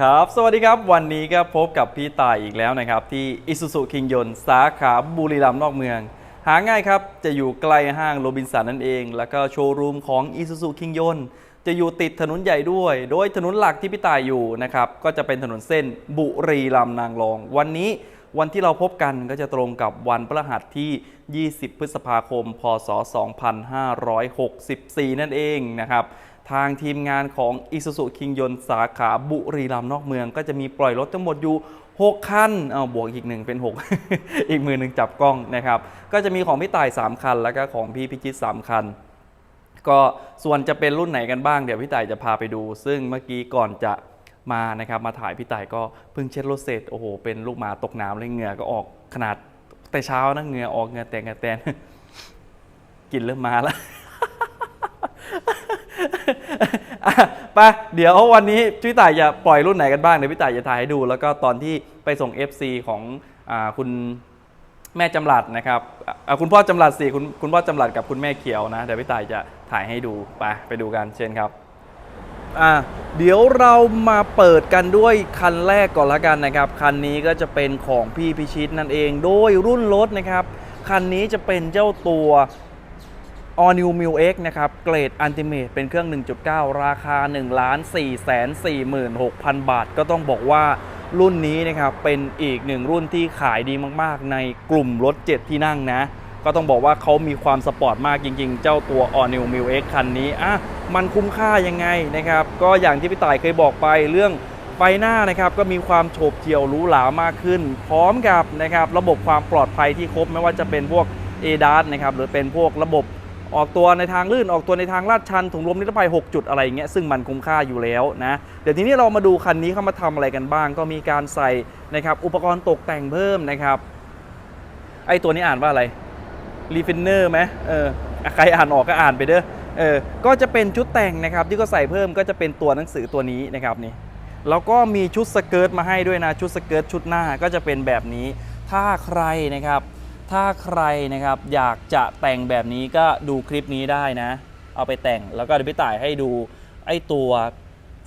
ครับ สวัสดีครับ วันนี้ก็พบกับพี่ต่ายอีกแล้วนะครับ ที่อิสุสุคิงยนสาขาบุรีรัมย์นอกเมือง หาง่ายครับ จะอยู่ใกล้ห้างโรบินสันนั่นเอง แล้วก็โชว์รูมของอิสุสุคิงยนจะอยู่ติดถนนใหญ่ด้วย โดยถนนหลักที่พี่ต่ายอยู่นะครับ ก็จะเป็นถนนเส้นบุรีรัมย์นางรอง วันนี้วันที่เราพบกันก็จะตรงกับวันพฤหัสที่ 20 พฤษภาคม พศ 2564 นั่นเองนะครับ ทางทีมงานของ i s u z u คิงยนสาขาบุรีรัมย์นอกเมือง ก็จะมีปล่อยรถทั้งหมดอยู่6คันเอาบวกอีกหนึ่งเป็น 6 อีกมือหนึ่งจับกล้องนะครับ ก็จะมีของพี่ต่าย 3 คัน แล้วก็ของพี่พิชิต3คัน ก็ส่วนจะเป็นรุ่นไหนกันบ้างเดี๋ยวพี่ต่ายจะพาไปดู ซึ่งเมื่อกี้ก่อนจะมานะครับมาถ่ายพี่ต่ายก็เพิ่งเช็ดรถเสร็จโอ้โหเป็นลูกหมาตกน้ำเลยเหงื่อก็ออกขนาดแต่เช้านะเหงื่อออกเหงื่อแตกเหงื่อแตนกลินเริ่มมาแล้วอะ ไปเดี๋ยววันนี้พี่ต่ายจะปล่อยรุ่นไหนกันบ้างเดี๋ยวพี่ต่ายจะถ่ายให้ดู แล้วก็ตอนที่ไปส่ง FC ของอคุณแม่จำหลัดนะครับคุณพ่อจำหลัดสิคุณคุณพ่อจำหลัดกับคุณแม่เขียวนะเดี๋ยวพี่ต่ายจะถ่ายให้ดูไปไปดูกันเชิญครับอะเดี๋ยวเรามาเปิดกันด้วยคันแรกก่อนละกันนะครับ คันนี้ก็จะเป็นของพี่พิชิตนั่นเอง โดยรุ่นรถนะครับ คันนี้จะเป็นเจ้าตัว All New m i l X นะครับ เกรด Ultimate เป็นเครื่อง 1.9 ราคา 1 4 4 6 0 0 0 บาท ก็ต้องบอกว่ารุ่นนี้นะครับ เป็นอีกหนึ่งรุ่นที่ขายดีมากๆ ในกลุ่มรถ 7 ที่นั่งนะ ก็ต้องบอกว่าเขามีความสปอร์ตมากจริงๆ เจ้าตัว All New m i l X คันนี้ อะ มันคุ้มค่ายังไงนะครับ ก็อย่างที่พี่ต่ายเคยบอกไปเรื่องไฟหน้านะครับก็มีความโฉบเฉี่ยวหรูหรามากขึ้น พร้อมกับนะครับระบบความปลอดภัยที่ครบไม่ว่าจะเป็นพวก ADAS นะครับหรือเป็นพวกระบบ ออกตัวในทางลื่นออกตัวในทางลาดชันถุงลมนิรภัย 6 จุดอะไรเงี้ยซึ่งมันคุ้มค่าอยู่แล้วนะเดี๋ยวทีนี้เรามาดูคันนี้เข้ามาทำอะไรกันบ้าง ก็มีการใส่นะครับอุปกรณ์ตกแต่งเพิ่มนะครับไอตัวนี้อ่านว่าอะไรรีฟินเนอร์ไหมเออใครอ่านออกก็อ่านไปเด้อเออก็จะเป็นชุดแต่งนะครับ ที่ก็ใส่เพิ่มก็จะเป็นตัวหนังสือตัวนี้นะครับนี่แล้วก็มีชุดสเกิร์ตมาให้ด้วยนะชุดสเกิร์ตชุดหน้าก็จะเป็นแบบนี้ถ้าใครนะครับ ถ้าใครนะครับอยากจะแต่งแบบนี้ก็ดูคลิปนี้ได้นะ เอาไปแต่งแล้วก็เดี๋ยวพี่ต่ายให้ดูไอ้ตัว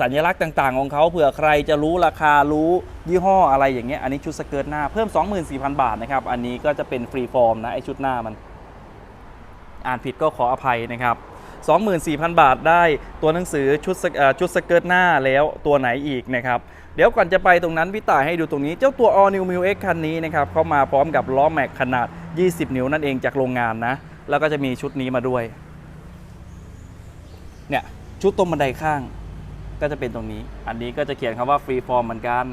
สัญลักษณ์ต่างๆ ของเขาเผื่อใครจะรู้ราคารู้ยี่ห้ออะไรอย่างเงี้ยอันนี้ชุดสเกิร์ตหน้าเพิ่ม 24,000 บาทนะครับ อันนี้ก็จะเป็นฟรีฟอร์มนะไอ้ชุดหน้ามัน อ่านผิดก็ขออภัยนะครับ 24,000 บาทได้ตัวหนังสือชุดสเอ่อชุดสเกิร์ตหน้าแล้วตัวไหนอีกนะครับ ดี๋ยวก่อนจะไปตรงนั้นพี่ต่ายให้ดูตรงนี้ เจ้าตัว All New m i l X คันนี้นะครับเข้ามาพร้อมกับล้อแม็กขนาด 20 นิ้วนั่นเองจากโรงงานนะ แล้วก็จะมีชุดนี้มาด้วย เนี่ย ชุดตรงบันไดข้าง ก็จะเป็นตรงนี้ อันนี้ก็จะเขียนคำว่าฟรีฟอร์มเหมือนกัน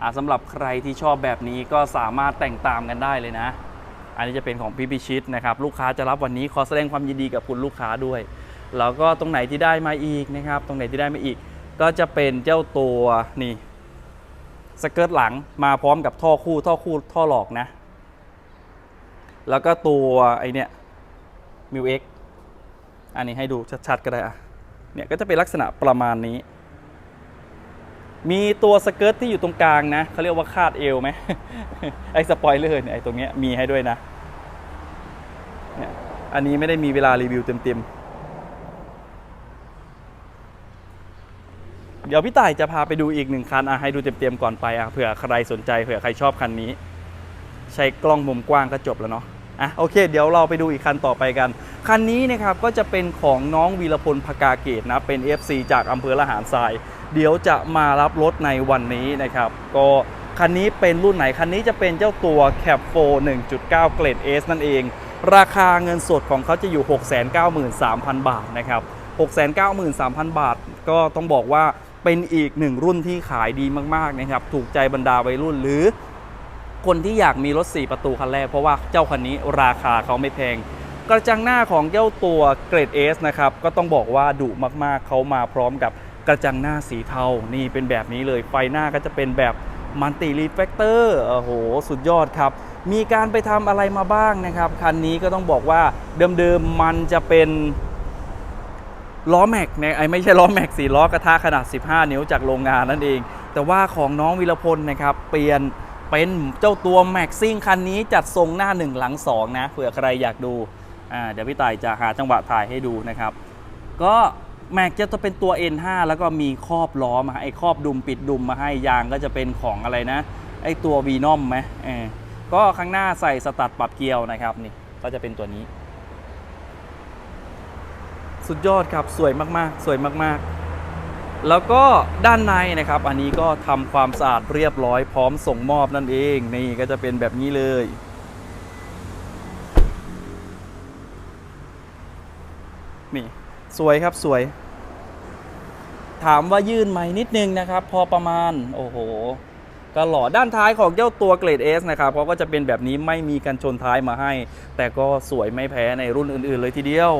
อ่าสำหรับใครที่ชอบแบบนี้ก็สามารถแต่งตามกันได้เลยนะ อันนี้จะเป็นของพี่พิชิตนะครับ ลูกค้าจะรับวันนี้ขอแสดงความยินดีกับคุณลูกค้าด้วย แล้วก็ตรงไหนที่ได้มาอีกนะครับ ตรงไหนที่ได้มาอีก ก็จะเป็นเจ้าตัวนี่ สเกิร์ตหลังมาพร้อมกับท่อคู่ท่อคู่ท่อหลอกนะ แล้วก็ตัวไอเนี่ยมิวเอ็กอันนี้ให้ดูชัดๆก็ได้อะเนี่ยก็จะเป็นลักษณะประมาณนี้ มีตัวสเกิร์ตที่อยู่ตรงกลางนะเขาเรียกว่าคาดเอวไหมไอ้สปอยเลอร์เนี่ยไอ้ตรงเนี้ยมีให้ด้วยนะเนี่ยอันนี้ไม่ได้มีเวลารีวิวเต็มๆ เดี๋ยวพี่ต่ายจะพาไปดูอีกหนึ่งคันอะให้ดูเต็มๆก่อนไปอะเผื่อใครสนใจเผื่อใครชอบคันนี้ ใช้กล้องมุมกว้างก็จบแล้วเนาะอะโอเค เดี๋ยวเราไปดูอีกคันต่อไปกัน คันนี้นะครับก็จะเป็นของน้องวีรพลพกาเกตนะเป็น FC จากอำเภอละหารทราย เดี๋ยวจะมารับรถในวันนี้นะครับก็คันนี้เป็นรุ่นไหน คันนี้จะเป็นเจ้าตัว Cap 4 1.9 เกรด S นั่นเอง ราคาเงินสดของเขาจะอยู่ 693,000 บาทนะครับ 693,000 บาท ก็ต้องบอกว่า เป็นอีกหนึ่งรุ่นที่ขายดีมากๆนะครับ ถูกใจบรรดาวัยรุ่นหรือ คนที่อยากมีรถ 4 ประตูคันแรก เพราะว่าเจ้าคันนี้ราคาเขาไม่แพง กระจังหน้าของเจ้าตัวเกรด S นะครับ ก็ต้องบอกว่าดุมากๆ เขามาพร้อมกับกระจังหน้าสีเทา นี่เป็นแบบนี้เลย ไฟหน้าก็จะเป็นแบบมัลติรีเฟกเตอร์ โอ้โห สุดยอดครับ มีการไปทำอะไรมาบ้างนะครับ คันนี้ก็ต้องบอกว่าเดิมๆมันจะเป็น ล้อแม็กเนี่ยไอ้ไม่ใช่ล้อแม็กสี่ล้อกระทะขนาด 15 นิ้วจากโรงงานนั่นเอง แต่ว่าของน้องวิรพลนะครับ เปลี่ยนเป็นเจ้าตัวแม็กซิ่งคันนี้จัดทรงหน้า 1 หลัง 2 นะเผื่อใครอยากดูอ่าเดี๋ยวพี่ต่ายจะหาจังหวะถ่ายให้ดูนะครับ ก็แม็กจะเป็นตัว N5 แล้วก็มีครอบล้อมาไอ้ครอบดุมปิดดุมมาให้ยางก็จะเป็นของอะไรนะ ไอ้ตัว v ีนอมไหมเออก็ข้างหน้าใส่สตัดปรับเกียร์นะครับนี่ก็จะเป็นตัวนี้ สุดยอดครับสวยมากๆ สวยมากๆ แล้วก็ด้านในนะครับ อันนี้ก็ทำความสะอาดเรียบร้อยพร้อมส่งมอบนั่นเองนี่ก็จะเป็นแบบนี้เลยนี่สวยครับสวย ถามว่ายื่นไหมนิดนึงนะครับ พอประมาณโอ้โหก็หล่อด้านท้ายของเจ้าตัวเกรด S นะครับเขาก็จะเป็นแบบนี้ไม่มีกันชนท้ายมาให้ แต่ก็สวยไม่แพ้ในรุ่นอื่น ๆ เลยทีเดียว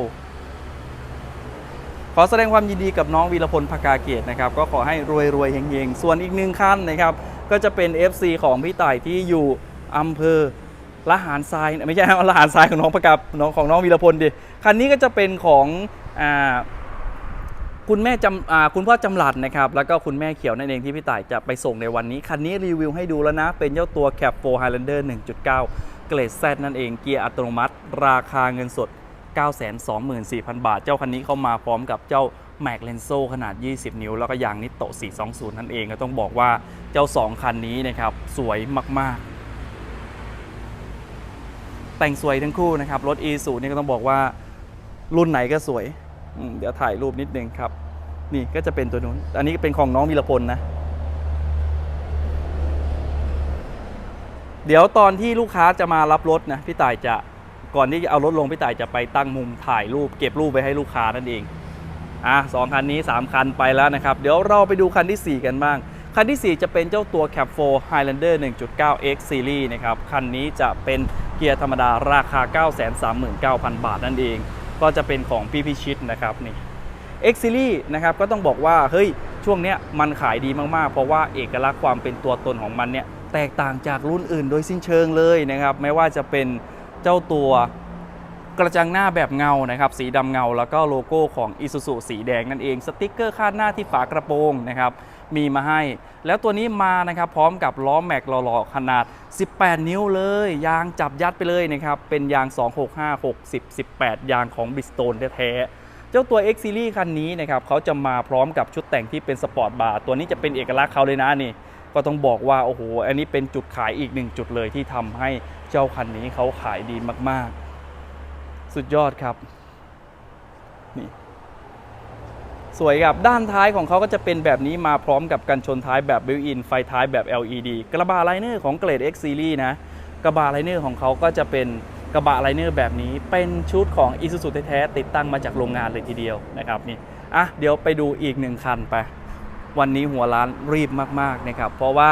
ขอแสดงความยินดีกับน้องวีรพลภกาเกตนะครับ ก็ขอให้รวยๆเฮงๆ ส่วนอีกหนึ่งขั้นนะครับ ก็จะเป็น FC ของพี่ต่ายที่อยู่อำเภอละหารทรายไม่ใช่ละหารทรายของน้องประกับน้องของน้องวีรพลดิคันนี้ก็จะเป็นของอ่าคุณแม่จำคุณพ่อจำหลัดนะครับ แล้วก็คุณแม่เขียวนั่นเองที่พี่ต่ายจะไปส่งในวันนี้ คันนี้รีวิวให้ดูแล้วนะ เป็นเจ้าตัว Cap 4 Highlander 1.9 เกรด Z นั่นเอง เกียร์อัตโนมัติ ราคาเงินสด 924,000 บาท เจ้าคันนี้เข้ามาพร้อมกับเจ้า Mac l e n s o ขนาด 20 นิ้ว แล้วก็ยางนิโต420 นั่นเองก็ต้องบอกว่าเจ้า 2 คันนี้นะครับสวยมาก ๆ แต่งสวยทั้งคู่นะครับ รถ e สูนี่ก็ต้องบอกว่ารุ่นไหนก็สวย เดี๋ยวถ่ายรูปนิดนึงครับ นี่ก็จะเป็นตัวนู้น อันนี้เป็นของน้องวีรพลนะ เดี๋ยวตอนที่ลูกค้าจะมารับรถนะ พี่ต่ายจะ ก่อนที่จะเอารถลงพี่ต่ายจะไปตั้งมุมถ่ายรูปเก็บรูปไว้ให้ลูกค้านั่นเองอะสองคันนี้ 3 คันไปแล้วนะครับ เดี๋ยวเราไปดูคันที่ 4 กันบ้าง คันที่ 4 จะเป็นเจ้าตัว Cap 4 Highlander 1.9 X Series นะครับ คันนี้จะเป็นเกียร์ธรรมดาราคา 939,000 บาทนั่นเอง ก็จะเป็นของพี่พิชิตนะครับนี่ X Series นะครับก็ต้องบอกว่าเฮ้ยช่วงเนี้ยมันขายดีมากๆ เพราะว่าเอกลักษณ์ความเป็นตัวตนของมันเนี่ยแตกต่างจากรุ่นอื่นโดยสิ้นเชิงเลยนะครับไม่ว่าจะเป็น เจ้าตัวกระจังหน้าแบบเงานะครับสีดำเงา แล้วก็โลโก้ของ Isuzu สีแดงนั่นเองสติกเกอร์คาดหน้าที่ฝากระโปรงนะครับมีมาให้ แล้วตัวนี้มานะครับพร้อมกับล้อแม็กหล่อๆขนาด 18 นิ้วเลย ยางจับยัดไปเลยนะครับเป็นยาง 265 60 18 ยางของ Bridgestone แท้ๆเจ้าตัว X Series คันนี้นะครับเขาจะมาพร้อมกับชุดแต่งที่เป็นสปอร์ตบาร์ตัวนี้จะเป็นเอกลักษณ์เขาเลยนะนี่ ก็ต้องบอกว่าโอ้โหอันนี้เป็นจุดขายอีกหนึ่งจุดเลยที่ทำให้เจ้าคันนี้เขาขายดีมากๆ สุดยอดครับนี่สวยครับด้านท้ายของเขาก็จะเป็นแบบนี้มาพร้อมกับกันชนท้ายแบบบิวอินไฟท้ายแบบ LED กระบะไลเนอร์ของเกรด X Series นะกระบะไลเนอร์ของเขาก็จะเป็นกระบะไลเนอร์แบบนี้เป็นชุดของ Isuzu แท้ๆติดตั้งมาจากโรงงานเลยทีเดียวนะครับนี่อะเดี๋ยวไปดูอีกหนึ่งคันไป วันนี้หัวร้านรีบมากๆนะครับ เพราะว่า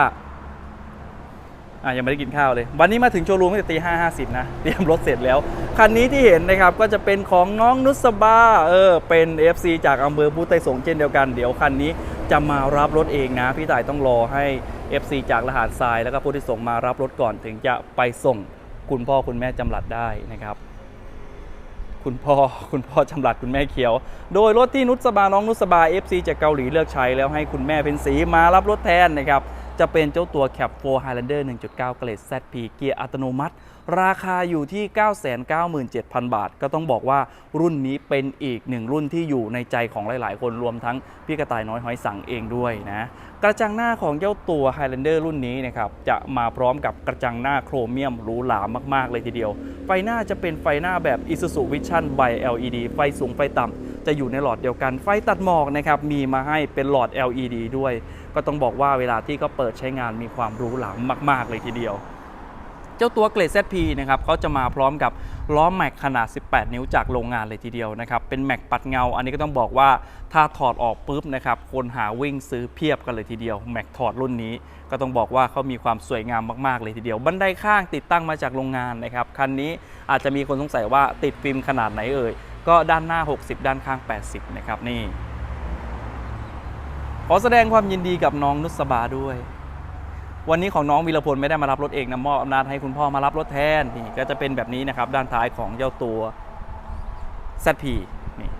อะยังไม่ได้กินข้าวเลย วันนี้มาถึงโชว์รูมตั้งแต่ตีห้าห้าสิบนะ เตรียมรถเสร็จแล้ว คันนี้ที่เห็นนะครับก็จะเป็นของน้องนุสบาเออเป็น FC จากอำเภอพุทธไทยสงเช่นเดียวกัน เดี๋ยวคันนี้จะมารับรถเองนะ พี่ต่ายต้องรอให้ FC จากละหารทรายแล้วก็พุทธไทยสงมารับรถก่อนถึงจะไปส่งคุณพ่อคุณแม่จำหลัดได้นะครับ คุณพ่อคุณพ่อจำหลัดคุณแม่เขียว โดยรถที่นุสบาน้องนุสบา FC จากเกาหลีเลือกใช้แล้วให้คุณแม่เป็นสีมารับรถแทนนะครับจะเป็นเจ้าตัว Cap 4 Highlander 1.9 เกรด ZP เกียร์อัตโนมัติ ราคาอยู่ที่ 997,000 บาท ก็ต้องบอกว่ารุ่นนี้เป็นอีกหนึ่งรุ่นที่อยู่ในใจของหลาย ๆ คนรวมทั้งพี่กระต่ายน้อยหอยสังเองด้วยนะ กระจังหน้าของเจ้าตัว Highlander รุ่นนี้นะครับจะมาพร้อมกับกระจังหน้าโครเมียมหรูหรามาก ๆ เลยทีเดียว ไฟหน้าจะเป็นไฟหน้าแบบ Isuzu Vision by LED ไฟสูงไฟต่ำจะอยู่ในหลอดเดียวกันไฟตัดหมอกนะครับมีมาให้เป็นหลอด LED ด้วย ก็ต้องบอกว่าเวลาที่เขาเปิดใช้งานมีความหรูหรามาก ๆ เลยทีเดียว เจ้าตัวเกรด ZP นะครับเขาจะมาพร้อมกับล้อแม็กขนาด 18 นิ้วจากโรงงานเลยทีเดียวนะครับ เป็นแม็กปัดเงา อันนี้ก็ต้องบอกว่าถ้าถอดออกปุ๊บนะครับ คนหาวิ่งซื้อเพียบกันเลยทีเดียว แม็กถอดรุ่นนี้ ก็ต้องบอกว่าเขามีความสวยงามมากๆเลยทีเดียว บันไดข้างติดตั้งมาจากโรงงานนะครับ คันนี้อาจจะมีคนสงสัยว่าติดฟิล์มขนาดไหนเอ่ย ก็ด้านหน้า 60 ด้านข้าง 80 นะครับนี่ ขอแสดงความยินดีกับน้องนุสบาด้วย วันนี้ของน้องวีรพลไม่ได้มารับรถเองนะมอบอำนาจให้คุณพ่อมารับรถแทนนี่ก็จะเป็นแบบนี้นะครับ ด้านท้ายของเจ้าตัว ZP นี่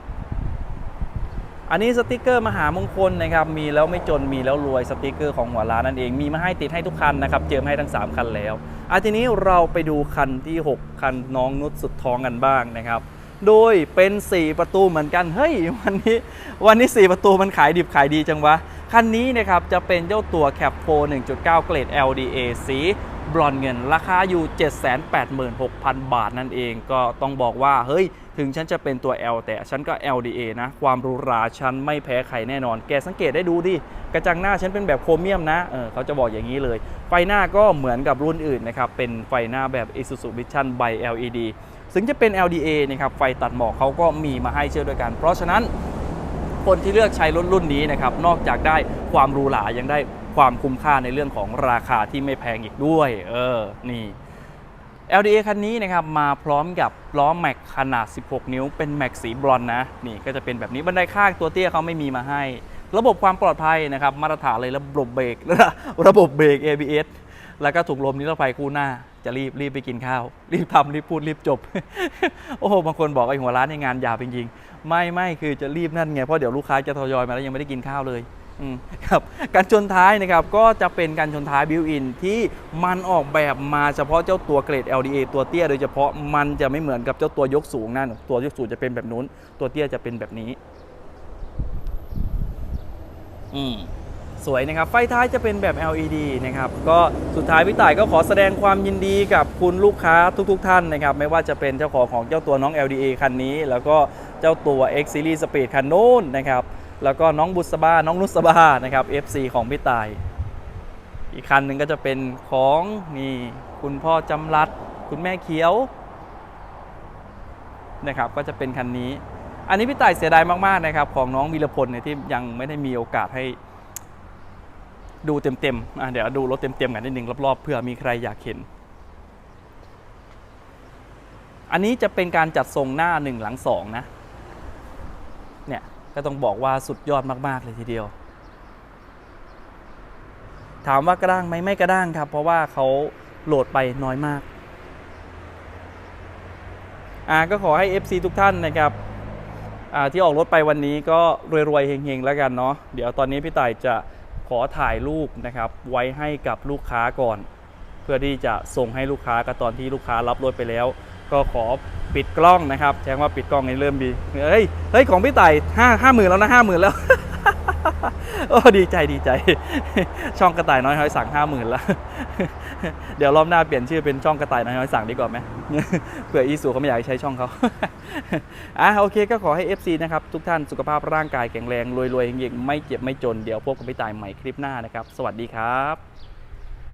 อันนี้สติกเกอร์มหามงคลนะครับ มีแล้วไม่จนมีแล้วรวยสติกเกอร์ของหัวร้านนั่นเองมีมาให้ติดให้ทุกคันนะครับ เจิมให้ทั้ง 3 คันแล้วอะทีนี้เราไปดูคันที่ 6 คันน้องนุชสุดท้องกันบ้างนะครับโดยเป็น 4 ประตูเหมือนกัน เฮ้ย วันนี้ วันนี้ 4 ประตูมันขายดิบขายดีจังวะ คันนี้นะครับจะเป็นเจ้าตัว Cap 4 1.9 เกรด LDA สีบรอนเงิน ราคาอยู่ 786,000 บาทนั่นเองก็ต้องบอกว่า เฮ้ย ถึงฉันจะเป็นตัว L แต่ฉันก็ LDA นะ ความรูราฉันไม่แพ้ใครแน่นอน แกสังเกตได้ดูดิ กระจังหน้าฉันเป็นแบบโครเมียมนะ เออเขาจะบอกอย่างนี้เลย ไฟหน้าก็เหมือนกับรุ่นอื่นนะครับ เป็นไฟหน้าแบบ Isuzu Vision by LED ถึงจะเป็น LDA นะครับ ไฟตัดหมอกเขาก็มีมาให้เช่นด้วยกัน เพราะฉะนั้น คนที่เลือกใช้รถรุ่นนี้นะครับนอกจากได้ความหรูหรายังได้ความคุ้มค่าในเรื่องของราคาที่ไม่แพงอีกด้วย เออนี่ LDA คันนี้นะครับมาพร้อมกับล้อแม็กขนาด 16 นิ้ว เป็นแม็กสีบรอนนะ นี่ก็จะเป็นแบบนี้บันไดข้างตัวเตี้ยเขาไม่มีมาให้ ระบบความปลอดภัยนะครับ มาตรฐานเลยระบบเบรกระบบเบรก ABS แล้วก็ถูกลมนิรภัยคู่หน้า จะรีบรีบไปกินข้าว รีบทำรีบพูดรีบจบ โอ้โหบางคนบอกไอ้หัวร้านในงานหยาบจริงๆไม่ไม่คือจะรีบนั่นไงเพราะเดี๋ยวลูกค้าจะทยอยมาแล้วยังไม่ได้กินข้าวเลยครับการชนท้ายนะครับก็จะเป็นการชนท้ายบิวอินที่มันออกแบบมาเฉพาะเจ้าตัวเกรด LDA ตัวเตี้ยโดยเฉพาะมันจะไม่เหมือนกับเจ้าตัวยกสูงนั่นตัวยกสูงจะเป็นแบบนู้น ตัวเตี้ยจะเป็นแบบนี้ อืม สวยนะครับ ไฟท้ายจะเป็นแบบ LED นะครับ ก็สุดท้ายพี่ต่ายก็ขอแสดงความยินดีกับคุณลูกค้าทุกๆทท่านนะครับ ไม่ว่าจะเป็นเจ้าของของเจ้าตัวน้อง LDA คันนี้ แล้วก็เจ้าตัว X Series Speed คันโน้นนะครับ แล้วก็น้องบุษบา น้องนุสบา นะครับ FC ของพี่ต่าย อีกคันหนึ่งก็จะเป็นของนี่คุณพ่อจำรัด คุณแม่เขียวนะครับ ก็จะเป็นคันนี้ อันนี้พี่ต่ายเสียดายมากๆนะครับของน้องวีรพลเนี่ยที่ยังไม่ได้มีโอกาสให้ ดูเต็มๆเดี๋ยวดูรถเต็มๆกันนิดนึงรอบๆเผื่อมีใครอยากเห็น อันนี้จะเป็นการจัดทรงหน้าหนึ่งหลังสองนะ เนี่ยก็ต้องบอกว่าสุดยอดมากๆเลยทีเดียว ถามว่ากระด้างไหมไม่กระด้างครับ เพราะว่าเขาโหลดไปน้อยมากอ่าก็ขอให้ FC ทุกท่านนะครับที่ออกรถไปวันนี้ก็รวยๆเฮงๆแล้วกันเนาะเดี๋ยวตอนนี้พี่ต่ายจะ ขอถ่ายรูปนะครับไว้ให้กับลูกค้าก่อน เพื่อที่จะส่งให้ลูกค้าก็ตอนที่ลูกค้ารับรถไปแล้ว ก็ขอปิดกล้องนะครับแจ้งว่าปิดกล้องในเริ่มดีเฮ้ยเฮ้ยของพี่ไต่ห้าห้าหมื่นแล้วนะห้าหมื่นแล้ว โอ้ดีใจดีใจ ช่องกระต่ายน้อยห้อยสั่งห้าหมื่นแล้วเดี๋ยวรอบหน้าเปลี่ยนชื่อเป็นช่องกระต่ายน้อยห้อยสั่งดีกว่าไหมเผื่ออีสูเขาไม่อยากใช้ช่องเขาอะโอเคก็ขอให้ FC นะครับ ทุกท่านสุขภาพร่างกายแข็งแรงรวยๆเฮงๆไม่เจ็บไม่จนเดี๋ยวพบกับพี่ต่ายใหม่คลิปหน้านะครับ สวัสดีครับ